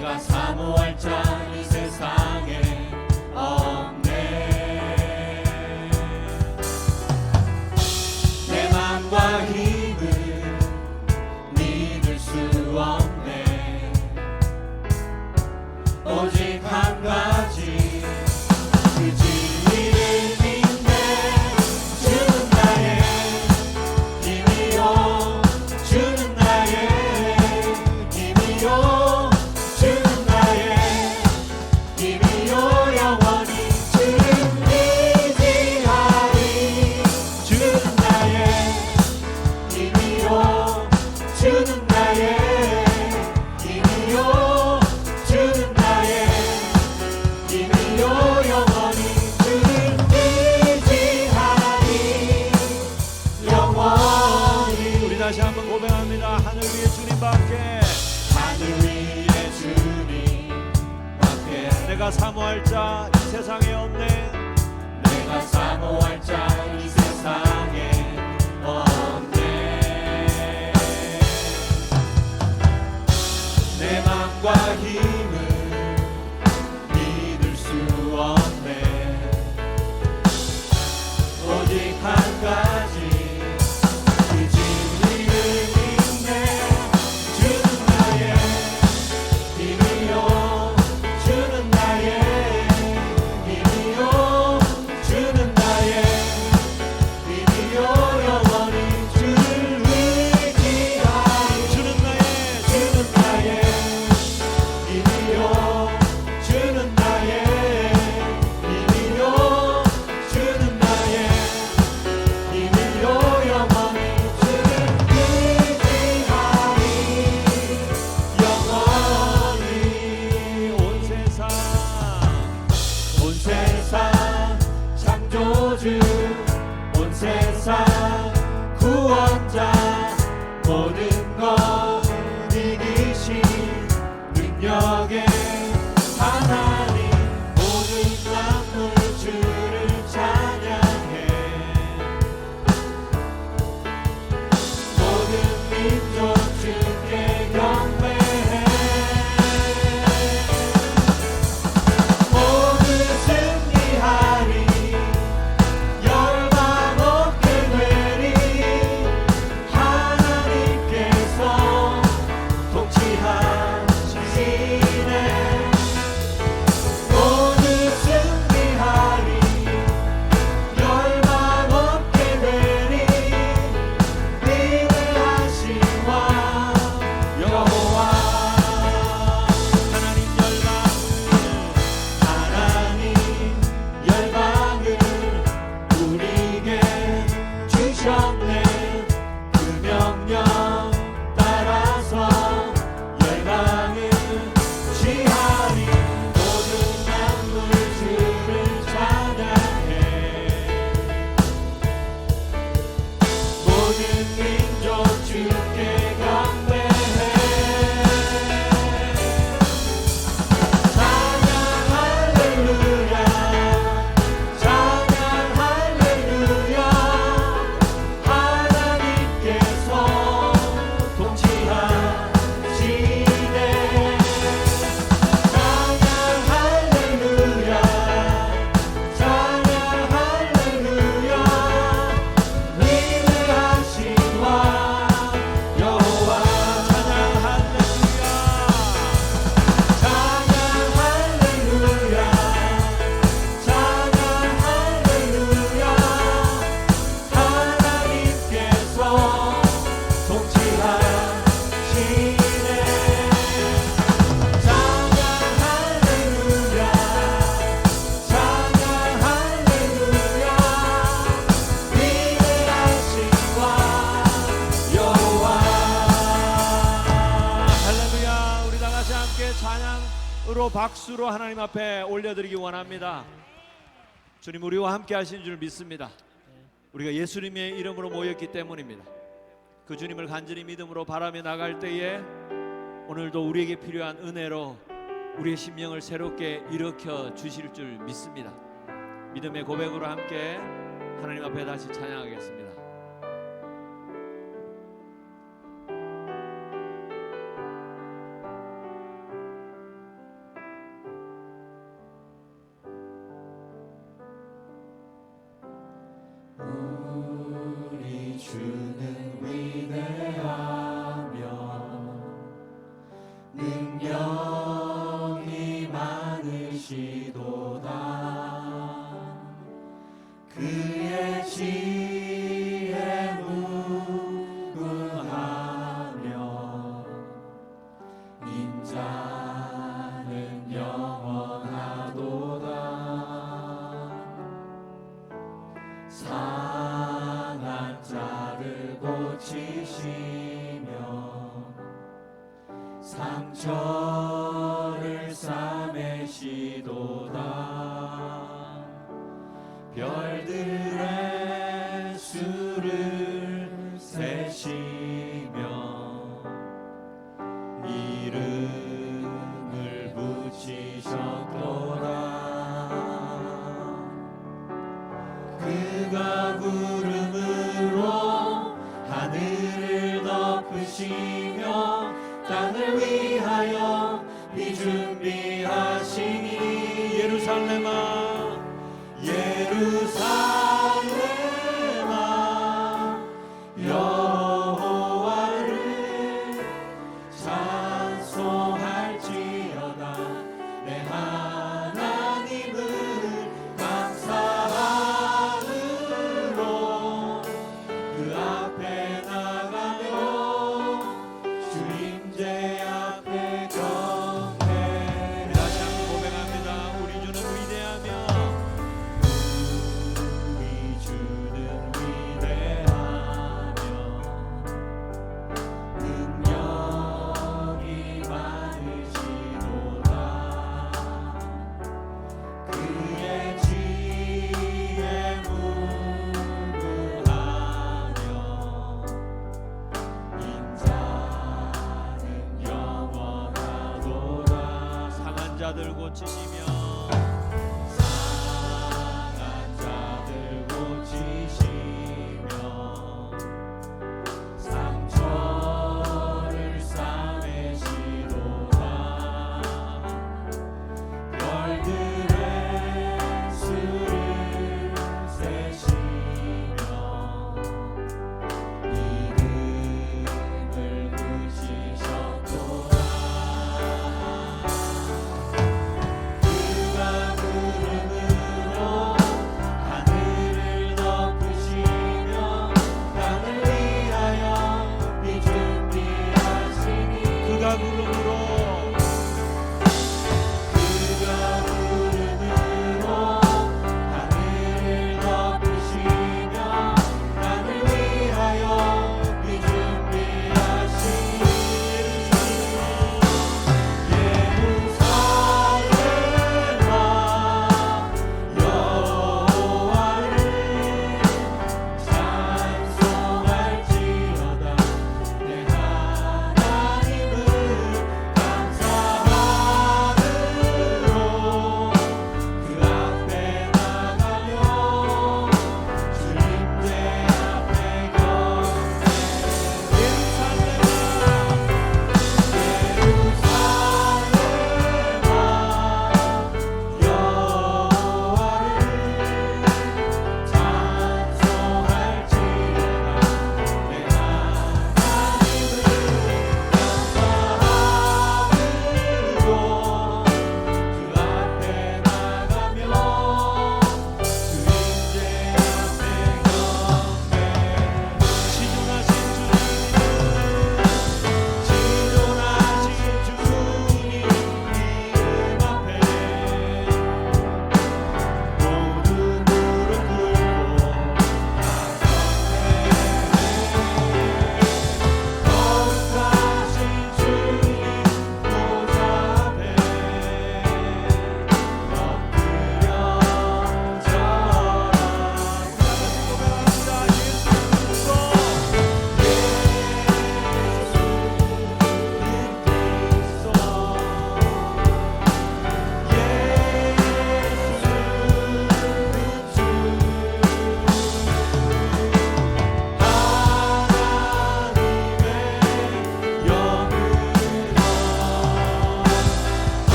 내가 사모할 자 사모할 자 이 세상에 없네. 내가 사모할 자 이 세상에 없네. 내 맘과 힘 으로 박수로 하나님 앞에 올려드리기 원합니다. 주님 우리와 함께 하신 줄 믿습니다. 우리가 예수님의 이름으로 모였기 때문입니다. 그 주님을 간절히 믿음으로 바라며 나갈 때에 오늘도 우리에게 필요한 은혜로 우리의 심령을 새롭게 일으켜 주실 줄 믿습니다. 믿음의 고백으로 함께 하나님 앞에 다시 찬양하겠습니다. 저를 싸매시도다. 별들의 수를 세시며 이름을 붙이셨도다. 그가 구름으로 하늘을 덮으시 예루살렘아